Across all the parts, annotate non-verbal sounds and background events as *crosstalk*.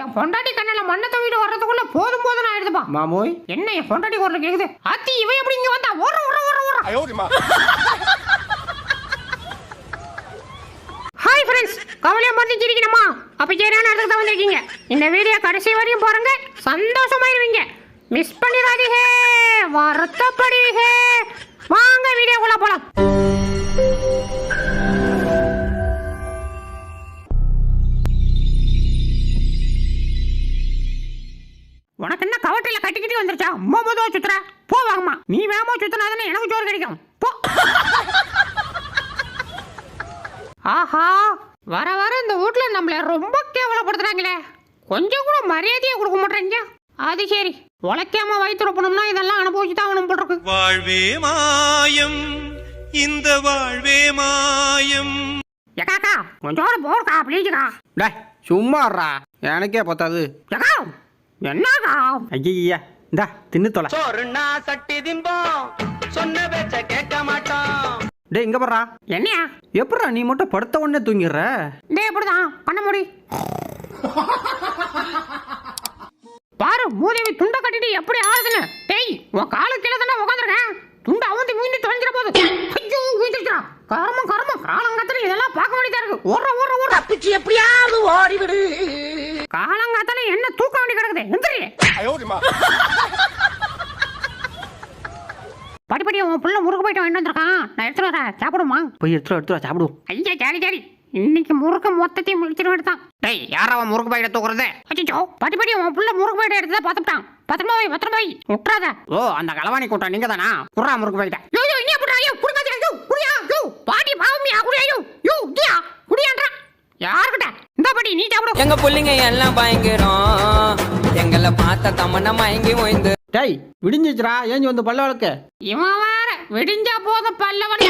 என் பொண்டாட்டி கண்ணில் மண்ணை தவிட்டு வர்றதுக்குள்ள போதும் போதும் நான் ஆயிடுதுப்பா. மாமோய். என்ன என் பொண்டாட்டி குரல் கேக்குது? அத்தி இவன் எப்படி இங்க வந்தா? ஓர ஓர ஓர ஓர ஹாய் ஃப்ரெண்ட்ஸ் கவலையை மருந்து சிரிக்கணுமா? அப்போ சரியான இடத்துக்கு தான் வந்திருக்கீங்க. இந்த வீடியோ கடைசி வரையும் பாருங்க. சந்தோஷமாயிருவீங்க. மிஸ் பண்ணிடாதீங்க. வருத்தப்படுவீங்க வாங்க வீடியோக்குள்ள போலாம். உனக்கு என்ன கவட்டையில கட்டிக்கிட்டு வந்துருச்சா? மோமதோ சுத்துற. போ வாங்கம்மா. நீ வேகமா சுத்தினாதானே எனக்கு சோறு கிடைக்கும். போ. ஆஹா. வர வர இந்த வீட்ல நம்மள ரொம்ப கேவலப்படுத்துறாங்களே. கொஞ்சம் கூட மரியாதையை கொடுக்க மாட்டேங்க அது சரி. உழைக்காம வயிற்று ரொப்பணும்னா இதெல்லாம் அனுபவிச்சு தான் அவனும் போட்டிருக்கு வாழ்வே மாயம். இந்த வாழ்வே மாயம். எக்காக்கா கொஞ்சோட போர்க்கா ப்ளீஸுக்கா டே சும்மாறா எனக்கே பத்தாது. எக்கா என்னக்கா ஐயா இந்தா தின்னு தொலை. சோறுனா சட்டி திம்போம். சொன்ன பேச்ச கேட்க மாட்டோம். டே இங்க பாடுறா என்னையா? எப்படா நீ மட்டும் படுத்த உடனே தூங்கிடுற? டேய் இப்படிதான் பண்ண முடி. பாரு மூதேவி துண்டை கட்டிட்டு எப்படி ஆகுதுன்னு டேய் உன் காலு கீழே தானே உட்காந்துருக்கேன் துண்டை அவந்தி மீண்டு தொலைஞ்சிட போது ஐயோ வீட்டுச்சுடா கரமம் கரமம். காலங்காத்தால இதெல்லாம் பார்க்க வேண்டியதா இருக்கு. ஓடுற ஓடுற ஓடுற. தப்பிச்சு எப்படியாவது ஓடிவிடு. காலங்காத்தால என்ன எந்திரி இருக்குமா படிப்படி உன் புள்ள முறுக்கு போயிட்டு வாங்கிட்டு வந்திருக்கான். நான் எடுத்துட்டு வரேன். சாப்பிடுமா போய் எடுத்துட்டு எடுத்துட்டு வா, சாப்பிடுவோம் ஐயா ஜாலி ஜாலி. இன்னைக்கு முறுக்கு மொத்தத்தையும் முடிச்சிட்டு தான் டேய் யார் முறுக்கு பையிட தூக்குறது? அச்சோ படிப்படி உன் புள்ள முறுக்கு பையில எடுத்ததை பார்த்துட்டான். பத்திரமா போய் பத்திரமா போய். விட்டுறாத ஓ அந்த களவாணி கூட்டம் நீங்க தானா குர்ரா முறுக்கு பையிட்ட யோ யோ என்ன பண்றா யோ குடுக்காத யோ குடியா. யோ பாட்டி பாவமியா குடியா யோ யோ குடியா குடியான்றா. யாருக்கிட்ட இந்த படி நீ சாப்பிடு. எங்க புள்ளிங்க எல்லாம் பயங்கரம். எங்களை பார்த்த தமன மயங்கி ஓய்ந்து. டேய் விடிஞ்சிச்சுரா ஏஞ்சி வந்து பல்ல வளர்க்க? இவன் வேற. விடிஞ்சா போதும் பல்லவன்.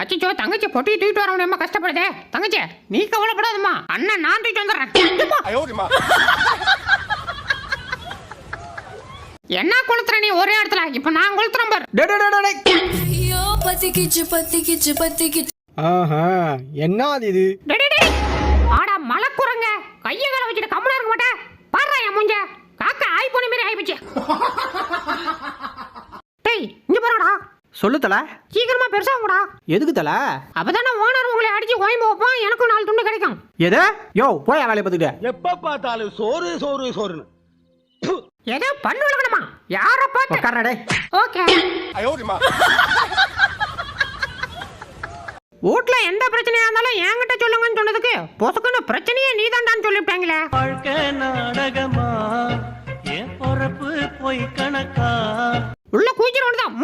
அச்சோ தங்கச்சி பொட்டி தூக்கிட்டு வர முடியாம கஷ்டப்படுதே. தங்கச்சி நீ கவலைப்படாதம்மா. அண்ணன் நான் தூக்கிட்டு வந்துடுறேன். என்ன கொளுத்துற நீ ஒரே இடத்துல? இப்ப நான் கொளுத்துறேன் பாரு. டே டே ஐயோ பத்திக்கிச்சு பத்திக்கிச்சு பத்திக்கிச்சு ஆஹா என்ன அது இது ஆடா மலை கைய கால வச்சுட்டு கம்மனா இருக்க மாட்டேன் பாடுறா என் மூஞ்ச. காக்கா ஆய் போன மாதிரி ஆயிப்போச்சு டேய் இங்க பாருடா சொல்லு தல. சீக்கிரமா பெருசா கூடா எதுக்கு தல? அப்பதானே ஓனர் உங்களை அடிச்சு கோயம்பு வைப்பான் எனக்கும் நாலு துண்டு கிடைக்கும். எது? யோ போய் வேலையை பார்த்துக்கிட்டு. எப்ப பார்த்தாலும் சோறு சோறு சோறுன்னு. ஏதோ பண்ணு விளக்கணுமா யார பார்த்து? உட்காரா டே ஓகே 哎 வீட்டில் எந்த பிரச்சனையாக இருந்தாலும் என்கிட்ட சொல்லுங்கன்னு சொன்னதுக்கு பொசுக்குன்னு பிரச்சனையே நீ தாண்டான்னு சொல்லிவிட்டாங்களே. வாழ்க்கை நாடகமா? என் பொறப்பு போய் கணக்கா? உள்ள கூச்சிரோடு தான்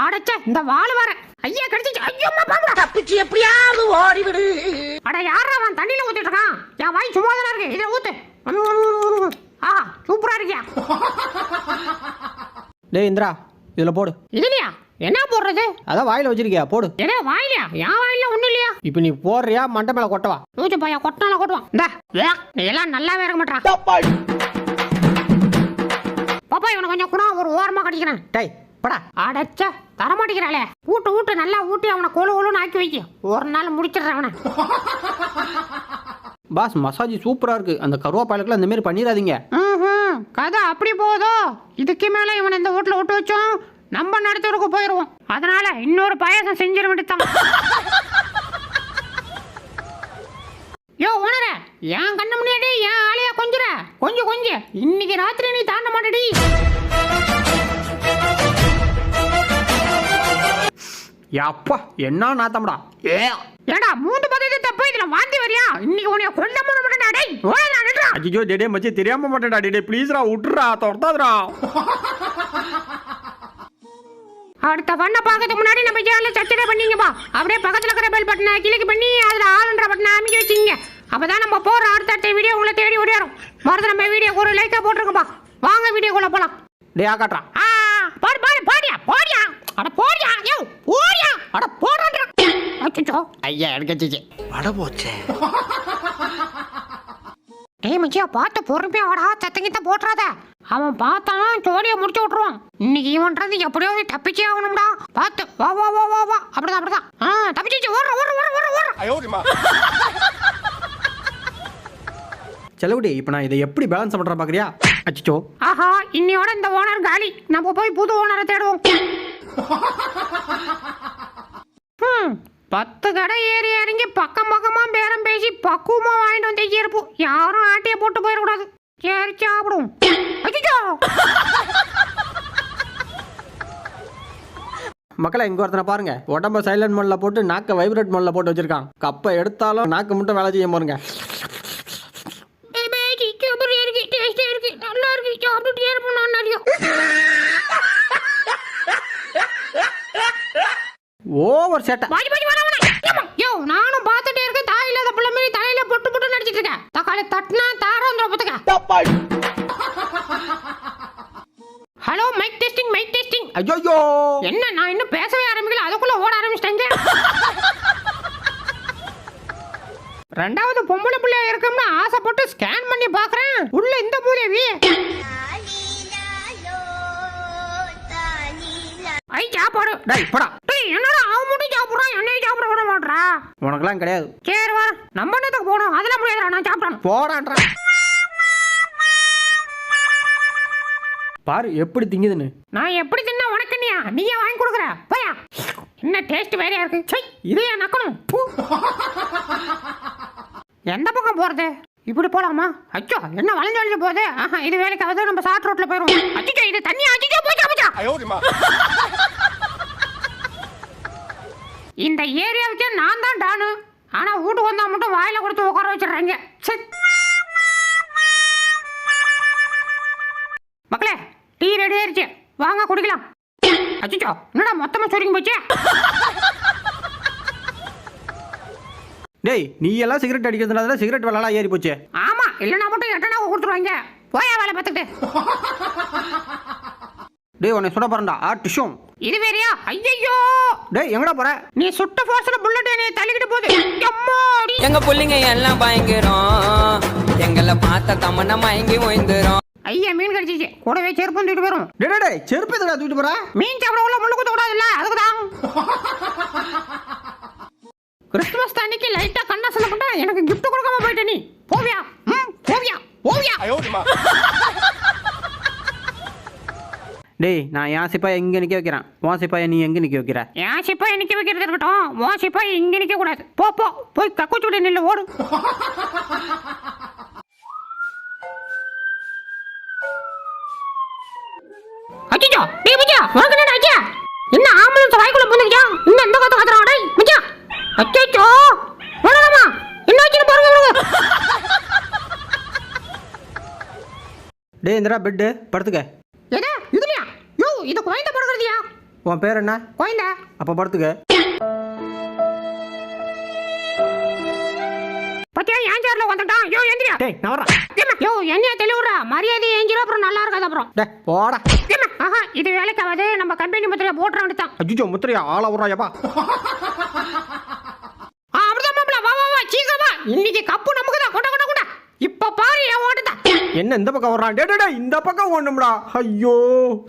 ஆடச்சா இந்த வாள் வர ஐயா கடிச்சிச்சு. ஐயோ பாம்பு. தப்பிச்சு எப்படியாவது ஓடிவிடு. அட யாரா அவன்? தண்ணியில ஊத்திட்டு இருக்கான். என் வாய் சும்மா தானே இருக்கு. இதை ஊத்து. ஆ சூப்பரா இருக்கியா? *laughs* டேய் இந்திரா இதுல போடு. இதுலயா? அதான் வாயில வச்சிருக்கியா போடு. ஏடா வாயிலையா? என் வாயில ஒண்ணும் இல்லையா? இப்போ நீ போடுறியா மண்டை மேல கொட்டவா? ஊச்சு பையா கொட்டினால கொட்டுவான். இந்த நீ எல்லாம் நல்லாவே இருக்க மாட்டான் பாப்பா இவனை கொஞ்சம் கூட ஒரு ஓரமா கடிக்கிறேன். டேய் படா. அடைச்ச தரமாட்டேங்கிறாளே. ஊட்டு ஊட்டு நல்லா ஊட்டி அவனை கொழு கொழுன்னு ஆக்கி வைக்க. ஒரு நாள் முடிச்சிடுறேன் அவனை. பாஸ் மசாஜ் சூப்பரா இருக்கு. அந்த கருவாப்பாலுக்குலாம் இந்த மாதிரி பண்ணிடாதீங்க. கதை அப்படி போதோ? இதுக்கு மேல இவனை இந்த வீட்டுல விட்டு வச்சோம். நம்ம நடத்துறதுக்கு போயிருவோம். அதனால இன்னொரு பாயாசம் செஞ்சிட வேண்டியதான் யோ உணர என் கண்ணு முன்னாடி என் ஆளையா கொஞ்சுற. கொஞ்சம் கொஞ்சம் இன்னைக்கு ராத்திரி நீ தாண்ட மாட்டடி. அப்பா என்ன நாத்தம்டா? ஏ. ஏடா மூந்து பதவி தப்பு இதுல வாந்தி வரியா? இன்னைக்கு உன்னைய கொல்ல முடிய மாட்டேன்டா டேய். ஓடா நின்றா அஜிஜோ டேடே மச்சி தெரியாம மாட்டேன்டா டேடே. ப்ளீஸ்ரா விட்டுறா தொடாதடா அடுத்த பண்ண பார்க்கறதுக்கு முன்னாடி நம்ம சேனல்ல சப்ஸ்கிரைப் பண்ணீங்கப்பா அப்படியே பக்கத்துல இருக்கிற பெல் பட்டனை கிளிக் பண்ணி அதுல ஆளுன்ற பட்டனை அமைக்க வச்சிங்க. அப்பதான் நம்ம போற அடுத்தடுத்த வீடியோ உங்களை தேடி ஓடியாரும். மறந்து நம்ம வீடியோக்கு ஒரு லைக்கா போட்டுருங்கப்பா வாங்க வீடியோக்குள்ள போலாம். டே ஆக்காட்றா ஆ பாடு பாடு பாடியா போடியா. அட போடியா யோ போடியா அட போடுறா அச்சோ ஐயா எடுக்கச்சிச்சு வட போச்சே. டேய் மச்சியா பார்த்து பொறுமையா வாடா. சத்தங்கிட்ட போட்டுறாத. அவன் பார்த்தானா ஜோடியை முடிச்சு விட்டுருவான். இன்னைக்கு இவன்றது எப்படியாவது தப்பிச்சே ஆகணும்டா. பார்த்து வா வா வா வா வா. அப்படிதான் அப்படிதான். ஆ தப்பிச்சு ஓடுற ஓடுற ஓடுற ஓடுற செலவுடி இப்ப நான் இதை எப்படி பேலன்ஸ் பண்ணுறேன் பார்க்குறியா அச்சோ ஆஹா இன்னையோட இந்த ஓனர் காலி. நம்ம போய் புது ஓனரை தேடுவோம். பத்து கடை ஏறி இறங்கி பக்கம் பக்கமாக பேரம் பேசி பக்குவமாக வாங்கிட்டு வந்து இருப்போம் யாரும் ஆட்டையை போட்டு போயிடக்கூடாது. சரி அச்சச்சோ! மக்களை இங்கே ஒருத்தனை பாருங்க. உடம்ப சைலண்ட் மோட்ல போட்டு நாக்கை வைப்ரேட் மோட்ல போட்டு வச்சிருக்கான். கப்பை எடுத்தாலும் நாக்கு மட்டும் வேலை செய்ய பாருங்க. பேபி, சூப்பரா இருக்கு டேஸ்டா இருக்கு நல்லா இருக்கு சாப்பிட்டுட்டே இருப்போம் நான் நிறைய ஓவர் சேட்டை பாடி பாடி வர வர ஏம்மா, யோ நானும் பார்த்துட்டே இருக்கேன் தாய் இல்லாத பிள்ளை மாதிரி தலையில பொட்டு பொட்டு நடிச்சிட்டு தக்காளி தட்டினா தாரம் வந்துடும் பார்த்துக்க hello mic testing mic testing ஐயோ என்ன நான் இன்னும் பேசவே ஆரம்பிக்கல அதுக்குள்ள ஓட ஆரம்பிச்சிட்டேங்க. ரெண்டாவது பொம்பளை பிள்ளையா இருக்கும்னு ஆசைப்பட்டு ஸ்கேன் பண்ணி பார்க்கறேன். உள்ள இந்த மூதேவி ஐ சாப்பாடு. டேய் போடா. என்னடா அவன் மட்டும் சாப்பிடுறான் என்னையும் சாப்பிட விட உனக்கெல்லாம் கிடையாது. சரி வா. நம்ம என்னத்துக்கு போகணும்? அதெல்லாம் முடியாதுடா நான் சாப்பிட்றேன் போடான்றா. பாரு எப்படி திங்குதுன்னு. நான் எப்படி தின்னா உனக்கு நீயா? நீயே வாங்கி கொடுக்குற. போயா. என்ன டேஸ்ட் வேறையா இருக்கு? சை இதே நக்கணும். எந்த பக்கம் போறது? இப்படி போலாமா? அச்சோ என்ன வளைஞ்சு வளைஞ்சு போகுது? ஆஹா இது வேலைக்கு ஆகுது நம்ம ஷார்ட் ரோட்ல போயிரும். அச்சோ இது தண்ணி அச்சோ போச்சா போச்சா? இந்த ஏரியாவுக்கே நான் தான் டானு. ஆனா வீட்டுக்கு வந்தா மட்டும் வாயில கொடுத்து உட்கார வச்சிடுறாங்க. சே மக்களே டீ ரெடி ஆயிருச்சு. வாங்க குடிக்கலாம். அச்சோ என்னடா மொத்தமா சொருங்கி போச்சு? டேய் நீ எல்லாம் சிகரெட் அடிக்கிறதுனால சிகரெட் விலைலாம் ஏறி போச்சு? ஆமா இல்லைன்னா மட்டும் எட்டனா கொடுத்துருவாங்க. போயா வேலை பார்த்துக்கிட்டு. டேய் உன்னை சுட போறேன்டா ஆ டிஷ்யூம் இது வேறையா? ஐயையோ! டேய் எங்கடா போற? நீ சுட்ட ஃபோர்ஸ்ல புல்லட் என்னைய தள்ளிக்கிட்டு போகுது. அம்மாடி. எங்க புள்ளைங்க எல்லாம் பயங்கரம். எங்களை பார்த்த தமன மயங்கி ஓய்ந்துரும். ஐயா மீன் கடிச்சிச்சு. கூடவே செருப்பு தூக்கிட்டு போயிரும். டேய் டேய், டேய் செருப்பு எதுடா தூக்கிட்டு போற? மீன் சாப்பிட உள்ள முள்ளு குத்த கூடாதுல்ல அதுக்கு தான் கிறிஸ்துமஸ் அன்னைக்கு லைட்டா கண்ணா சொல்லப்பட்டா எனக்கு gift கொடுக்காம போயிட்ட நீ. போவியா? ம் போவியா? போவியா? டேய் நான் என் சிப்பாயை இங்க நிக்க வைக்கிறேன். உன் சிப்பாயை நீ எங்க நிக்க வைக்கிற? ஏன் சிப்பாய் நிக்க வைக்கிறது இருக்கட்டும். உன் சிப்பாய் இங்க நிக்க கூடாது. போ போ போய் கக்குச்சுடி நில்லு ஓடு. அச்சோ டேய் மச்சான் உனக்கு என்ன ஆச்சு என்ன ஆம்புலன்ஸ் வாய்க்குள்ள போந்துக்கியா இன்னும் எந்த கத்து கத்துறான் டேய் மச்சான் அச்சோ வேணாமா என்ன ஆச்சுன்னு பாருங்க பாருங்க டேய் இந்தடா பெட்டு படுத்துக்க. இது குழந்தை படுக்கிறதுயா உன் பேர் என்ன? குழந்தை. அப்ப படுத்துக்க. பத்தியா ஏன் சேர்ல வந்துட்டான் யோ எந்திரியா. டேய் நான் வரேன் ஏம்மா, யோ என்னையா தெளிவுறா மரியாதை ஏஞ்சிரும் அப்புறம் நல்லா இருக்காது அப்புறம். டேய் போடா. ஏம்மா, ஆஹா இது வேலைக்காவது நம்ம கம்பெனி முத்திரைய போட்டுற வேண்டியதான் அஜிஜோ முத்திரையா ஆள விட்றாயப்பா. ஆ அப்படிதான் மாப்பிள. வா வா வா சீக்கிரம். இன்னைக்கு கப்பு நமக்கு தான் கொண்ட கொண்ட கொண்ட இப்ப பாரு என் ஓட்டத்தை. என்ன இந்த பக்கம் வர்றான்? டே டே இந்த பக்கம் ஓடணும்டா. ஐயோ.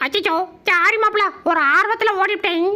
அச்சோ சாரி மாப்பிள ஒரு ஆர்வத்துல ஓடிட்டேன்